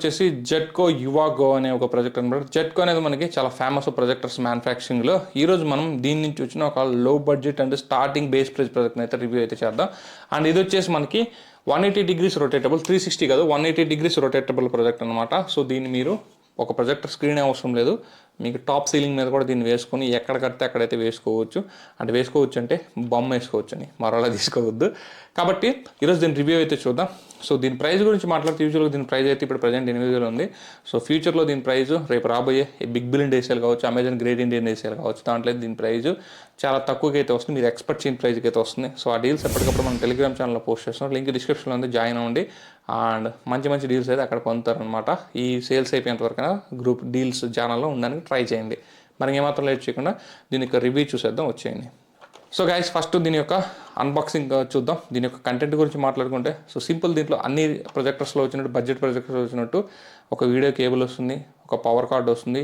వచ్చేసి జెట్కో యువాగో అనే ఒక ప్రాజెక్ట్ అనమాట. జెట్కో అనేది మనకి చాలా ఫేమస్ ప్రొజెక్టర్స్ మ్యానుఫ్యాక్చరింగ్లో ఈరోజు మనం దీని నుంచి వచ్చిన ఒక low budget and starting base price project అయితే రివ్యూ అయితే చేద్దాం. అండ్ ఇది వచ్చేసి మనకి one eighty degrees rotatable three sixty కాదు one eighty degrees rotatable project అనమాట. సో దీన్ని మీరు ఒక ప్రొజెక్టర్ స్క్రీన్ అవసరం లేదు. మీకు టాప్ సీలింగ్ మీద కూడా దీన్ని వేసుకొని ఎక్కడ కడితే అక్కడైతే వేసుకోవచ్చు. అంటే వేసుకోవచ్చు అంటే బొమ్మ వేసుకోవచ్చు అని మరోలా తీసుకోవద్దు. కాబట్టి ఈరోజు దీని రివ్యూ అయితే చూద్దాం. సో దీని ప్రైస్ గురించి మాట్లాడితే యూజువల్గా దీని ప్రైస్ అయితే ఇప్పుడు ప్రజెంట్ ఎనిమిది వేలు ఉంది. సో ఫ్యూచర్లో దీని ప్రైస్ రేపు రాబోయే బిగ్ బిలియన్ డేసీలు కావచ్చు అమెజాన్ గ్రేట్ ఇండియన్ డేసీలు కావచ్చు దాంట్లో దీని ప్రైస్ చాలా తక్కువకి అయితే వస్తుంది. మీరు ఎక్స్పెక్ట్ చేయని ప్రైస్కి అయితే వస్తుంది. సో ఆ డీల్స్ ఎప్పటికప్పుడు మనం టెలిగ్రామ్ ఛానల్లో పోస్ట్ చేస్తున్నాం. లింక్ డిస్క్రిప్షన్లో ఉంది జాయిన్ అవ్వండి. అండ్ మంచి మంచి డీల్స్ అయితే అక్కడ పొందుతారనమాట ఈ సేల్స్ అయిపోయేంత వరకు గ్రూప్ డీల్స్ ఛానల్లో ఉండడానికి ట్రై చేయండి. మనకి ఏమాత్రం లేట్ చేయకుండా దీని యొక్క రివ్యూ చూసేద్దాం వచ్చేయండి. సో గైస్ ఫస్ట్ దీని యొక్క అన్బాక్సింగ్ uh, చూద్దాం. దీని యొక్క కంటెంట్ గురించి మాట్లాడుకుంటే సో సింపుల్ దీంట్లో అన్ని ప్రొజెక్టర్స్లో వచ్చినట్టు బడ్జెట్ ప్రొజెక్టర్స్లో వచ్చినట్టు ఒక వీడియో కేబుల్ వస్తుంది ఒక పవర్ కార్డ్ వస్తుంది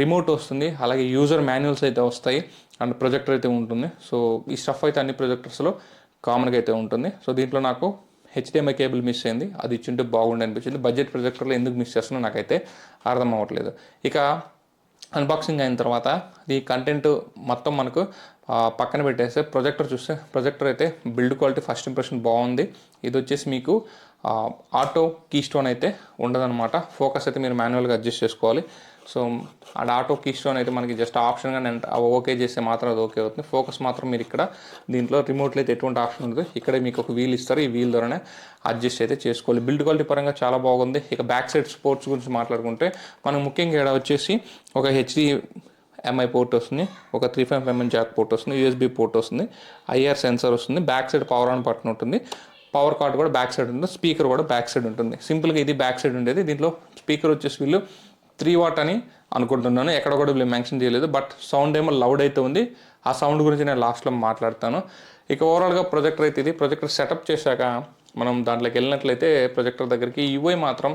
రిమోట్ వస్తుంది అలాగే యూజర్ మాన్యువల్స్ అయితే వస్తాయి అండ్ ప్రొజెక్టర్ అయితే ఉంటుంది. సో ఈ స్టఫ్ అయితే అన్ని ప్రొజెక్టర్స్లో కామన్గా అయితే ఉంటుంది. సో దీంట్లో నాకు హెచ్డిఎంఐ కేబుల్ మిస్ అయింది. అది ఇచ్చింటే బాగుండి అనిపించింది. బడ్జెట్ ప్రొజెక్టర్లో ఎందుకు మిస్ చేస్తున్నా నాకైతే అర్థం అవ్వట్లేదు. ఇక అన్బాక్సింగ్ అయిన తర్వాత ఈ కంటెంట్ మొత్తం మనకు పక్కన పెట్టేస్తే ప్రొజెక్టర్ చూస్తే ప్రొజెక్టర్ అయితే బిల్డ్ క్వాలిటీ ఫస్ట్ ఇంప్రెషన్ బాగుంది. ఇది వచ్చేసి మీకు ఆటో కీ స్టోన్ అయితే ఉండదన్నమాట. ఫోకస్ అయితే మీరు మాన్యువల్గా అడ్జస్ట్ చేసుకోవాలి. సో అది ఆటో కీ స్టోన్ అయితే మనకి జస్ట్ ఆప్షన్గా నేను ఓకే చేస్తే మాత్రం అది ఓకే అవుతుంది. ఫోకస్ మాత్రం మీరు ఇక్కడ దీంట్లో రిమోట్లో అయితే ఎటువంటి ఆప్షన్ ఉండదు. ఇక్కడే మీకు ఒక వీల్ ఇస్తారు. ఈ వీల్ ద్వారానే అడ్జస్ట్ అయితే చేసుకోవాలి. బిల్డ్ క్వాలిటీ పరంగా చాలా బాగుంది. ఇక బ్యాక్ సైడ్ స్పోర్ట్స్ గురించి మాట్లాడుకుంటే మనం ముఖ్యంగా ఇక్కడ వచ్చేసి ఒక హెచ్డి ఎంఐ పోర్ట్ వస్తుంది. ఒక three five MM jack port వస్తుంది. యూఎస్బి పోర్ట్ వస్తుంది. ఐఆర్ సెన్సర్ వస్తుంది. Back side power on button ఉంటుంది. పవర్ కార్డ్ కూడా బ్యాక్ సైడ్ ఉంటుంది స్పీకర్ కూడా బ్యాక్ సైడ్ ఉంటుంది. సింపుల్గా ఇది బ్యాక్ సైడ్ ఉండేది. దీంట్లో స్పీకర్ వచ్చేసి వీళ్ళు త్రీ వాట్ అని అనుకుంటున్నాను. ఎక్కడ కూడా వీళ్ళు మెన్షన్ చేయలేదు. బట్ సౌండ్ ఏమో లౌడ్ అయితే ఉంది. ఆ సౌండ్ గురించి నేను లాస్ట్లో మాట్లాడతాను. ఇక ఓవరాల్గా ప్రొజెక్టర్ అయితే ఇది. ప్రొజెక్టర్ సెటప్ చేశాక మనం దాంట్లోకి వెళ్ళినట్లయితే ప్రొజెక్టర్ దగ్గరికి ఇవే మాత్రం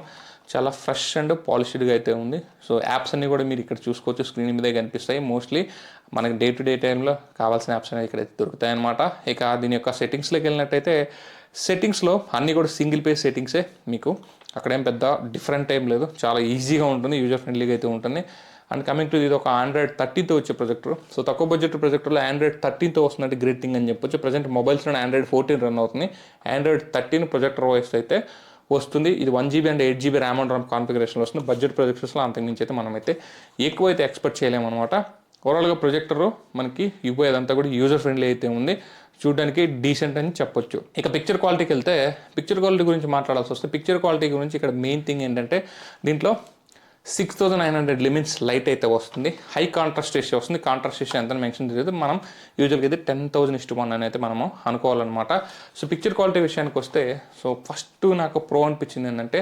చాలా ఫ్రెష్ అండ్ పాలిష్డ్గా అయితే ఉంది. సో యాప్స్ అన్నీ కూడా మీరు ఇక్కడ చూసుకోవచ్చు. స్క్రీన్ మీదే కనిపిస్తాయి. మోస్ట్లీ మనకి డే టు డే టైంలో కావాల్సిన యాప్స్ అనేవి ఇక్కడ దొరుకుతాయి అనమాట ఇక దీని యొక్క సెట్టింగ్స్లోకి వెళ్ళినట్టయితే సెట్టింగ్స్లో అన్నీ కూడా సింగిల్ పేజ్ సెట్టింగ్సే మీకు. అక్కడేం పెద్ద డిఫరెంట్ ఏం లేదు. చాలా ఈజీగా ఉంటుంది యూజర్ ఫ్రెండ్లీగా అయితే ఉంటుంది. అండ్ కమింగ్ టు ఇది ఒక ఆండ్రాయిడ్ థర్టీతో వచ్చే ప్రొజెక్టర్ సో తక్కువ బడ్జెట్ ప్రొజెక్టర్లో ఆండ్రాయిడ్ థర్టీన్తో వస్తున్నట్టు గ్రేట్ థింగ్ అని చెప్పొచ్చు. ప్రజెంట్ మొబైల్స్లో ఆండ్రాయిడ్ ఫోర్టీన్ రన్ అవుతుంది. ఆండ్రాయిడ్ థర్టీన్ ప్రొజెక్టర్ వాయిస్ అయితే వస్తుంది. ఇది one GB and eight GB RAM and RAM కాన్ఫిగరేషన్లో వస్తుంది. బడ్జెట్ ప్రొజెక్టర్స్లో అంతకుమించి అయితే మనమైతే ఎక్కువ అయితే ఎక్స్పెక్ట్ చేయలేము అనమాట ఓవరాల్గా ప్రొజెక్టర్ మనకి ఇవ్వేదంతా కూడా యూజర్ ఫ్రెండ్లీ అయితే ఉంది. చూడడానికి డీసెంట్ అని చెప్పొచ్చు. ఇక పిక్చర్ క్వాలిటీకి వెళ్తే పిక్చర్ క్వాలిటీ గురించి మాట్లాడాల్సి వస్తే పిక్చర్ క్వాలిటీ గురించి ఇక్కడ మెయిన్ థింగ్ ఏంటంటే దీంట్లో six thousand nine hundred limits light అయితే వస్తుంది. హై కాంట్రాస్ట్ రేషియో వస్తుంది. కాంట్రాస్ట్ రేషియో ఎంత మెన్షన్ చేయదు మనం యూజువల్గా అయితే టెన్ థౌసండ్ ఇష్టం వన్ అని అయితే మనము అనుకోవాలన్నమాట. సో పిక్చర్ క్వాలిటీ విషయానికి వస్తే సో ఫస్ట్ నాకు ప్రో అనిపించింది ఏంటంటే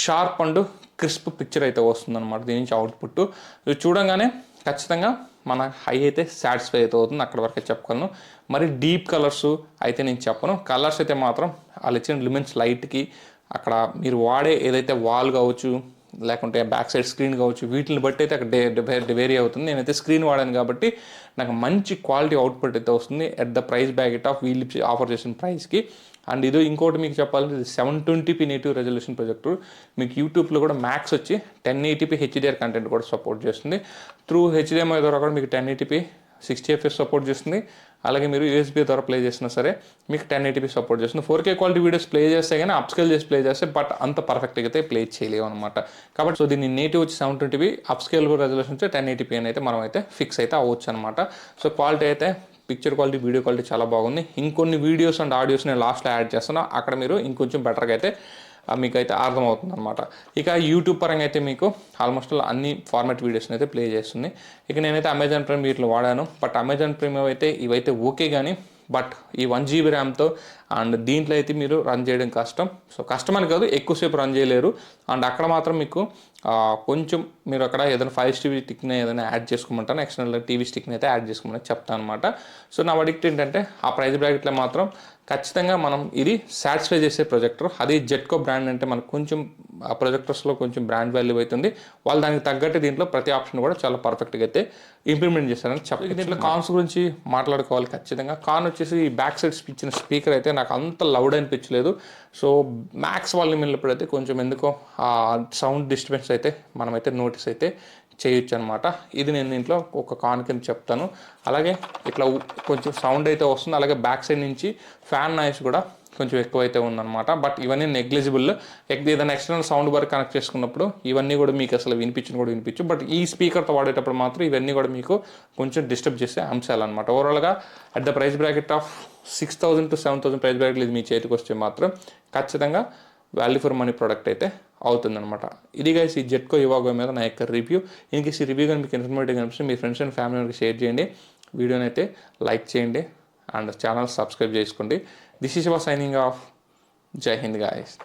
షార్ప్ అండ్ క్రిస్ప్ పిక్చర్ అయితే వస్తుందన్నమాట. దీని నుంచి అవుట్పుట్ చూడంగానే ఖచ్చితంగా మన హై అయితే సాటిస్ఫై అయితే అవుతుంది. అక్కడ వరకే చెప్పగలను. మరి డీప్ కలర్స్ అయితే నేను చెప్పను. కలర్స్ అయితే మాత్రం వాళ్ళు ఇచ్చిన లిమిట్స్ లైట్కి అక్కడ మీరు వాడే ఏదైతే వాల్ కావచ్చు లేకుంటే బ్యాక్ సైడ్ స్క్రీన్ కావచ్చు వీటిని బట్టి అయితే అక్కడ వేరీ అవుతుంది. నేనైతే స్క్రీన్ వాడాను కాబట్టి నాకు మంచి క్వాలిటీ అవుట్పుట్ అయితే వస్తుంది at the price bracket of వీళ్ళు ఆఫర్ చేసిన ప్రైస్కి అండ్ ఇది ఇంకోటి మీకు చెప్పాలంటే seven twenty p native resolution projector మీకు యూట్యూబ్లో కూడా మ్యాక్స్ వచ్చి ten eighty p HDR content కూడా సపోర్ట్ చేస్తుంది. త్రూ హెచ్డిఎంఐ ద్వారా కూడా మీకు ten eighty p sixty FS support చేస్తుంది. అలాగే మీరు యూఎస్బీ ద్వారా ప్లే చేసినా సరే మీకు టెన్ ఎయిటీపీ సపోర్ట్ చేస్తుంది. Four K quality videos play చేస్తే కానీ అప్స్కేల్ చేసి ప్లే చేస్తే బట్ అంత పర్ఫెక్ట్గా అయితే ప్లే చేయలేవు అనమాట కాబట్టి సో దీన్ని నేటివ్ వచ్చి seven twenty p upscale resolution వచ్చి టెన్ ఎయిటీపీ అని అయితే మనం అయితే ఫిక్స్ అయితే అవ్వచ్చు అనమాట సో క్వాలిటీ అయితే పిక్చర్ క్వాలిటీ వీడియో క్వాలిటీ చాలా బాగుంది. ఇంకొన్ని వీడియోస్ అండ్ ఆడియోస్ నేను లాస్ట్లో యాడ్ చేస్తాను అక్కడ మీరు ఇంకొంచెం బెటర్గా అయితే మీకైతే మీకు అయితే అర్థమవుతుంది అనమాట ఇక యూట్యూబ్ పరంగా అయితే మీకు ఆల్మోస్ట్ అన్ని ఫార్మాట్ వీడియోస్ని అయితే ప్లే చేస్తుంది. ఇక నేనైతే అమెజాన్ ప్రైమ్ వీటిలో వాడాను. బట్ అమెజాన్ ప్రైమ్ అయితే ఇవైతే ఓకే కానీ బట్ ఈ వన్ జీబీ ర్యామ్తో అండ్ దీంట్లో అయితే మీరు రన్ చేయడం కష్టం. సో కష్టం అని కాదు ఎక్కువసేపు రన్ చేయలేరు. అండ్ అక్కడ మాత్రం మీకు కొంచెం మీరు అక్కడ ఏదైనా ఫైవ్ టీవీ స్టిక్ని ఏదైనా యాడ్ చేసుకోమంటాను ఎక్స్టర్నల్ టీవీ స్టిక్ని అయితే యాడ్ చేసుకోమని చెప్తాను అనమాట సో నా అడిక్ట్ ఏంటంటే ఆ ప్రైస్ బ్రాకెట్లో మాత్రం ఖచ్చితంగా మనం ఇది సాటిస్ఫై చేసే ప్రొజెక్టర్. అది జెట్కో బ్రాండ్ అంటే మనకు కొంచెం ఆ ప్రొజెక్టర్స్లో కొంచెం బ్రాండ్ వాల్యూ అవుతుంది. వాళ్ళు దానికి తగ్గట్టు దీంట్లో ప్రతి ఆప్షన్ కూడా చాలా పర్ఫెక్ట్గా అయితే ఇంప్లిమెంట్ చేశారని చెప్పి దీంట్లో కాన్స్ గురించి మాట్లాడుకోవాలి ఖచ్చితంగా. కాన్ వచ్చేసి ఈ బ్యాక్ సైడ్ ఇచ్చిన స్పీకర్ అయితే నాకు అంత లౌడ్ అనిపించలేదు. సో మ్యాక్స్ వాల్యూమ్ వెళ్ళినప్పుడైతే కొంచెం ఎందుకో ఆ సౌండ్ డిస్టర్బెన్స్ అయితే మనమైతే నోటీస్ అయితే చేయొచ్చు అనమాట ఇది నేను దీంట్లో ఒక కాన్ కింద చెప్తాను. అలాగే ఇట్లా కొంచెం సౌండ్ అయితే వస్తుంది. అలాగే బ్యాక్ సైడ్ నుంచి ఫ్యాన్ నాయిస్ కూడా కొంచెం ఎక్కువైతే ఉందన్నమాట. బట్ ఇవన్నీ నెగ్లిజిబుల్ ఏదైనా ఎక్స్టర్నల్ సౌండ్ బార్ కనెక్ట్ చేసుకున్నప్పుడు ఇవన్నీ కూడా మీకు అసలు వినిపించిన కూడా వినిపించు. బట్ ఈ స్పీకర్తో వాడేటప్పుడు మాత్రం ఇవన్నీ కూడా మీకు కొంచెం డిస్టర్బ్ చేసే అంశాలు అనమాట ఓవరాల్గా at the price bracket of six thousand to seven thousand price bracket ఇది మీ చేతికి వస్తే మాత్రం ఖచ్చితంగా వాల్యూ ఫర్ మనీ ప్రోడక్ట్ అయితే అవుతుందన్నమాట. ఇది గైస్ ఈ జెట్కో యువాగో మీద నా యొక్క రివ్యూ ఇన్కేస్ ఈ రివ్యూ కానీ మీకు ఇన్ఫర్మేటివ్ కనిపిస్తే మీ ఫ్రెండ్స్ అండ్ ఫ్యామిలీ షేర్ చేయండి. వీడియోని అయితే లైక్ చేయండి. అండ్ ఛానల్ సబ్స్క్రైబ్ చేసుకోండి. This is about signing off. Jai Hind, guys.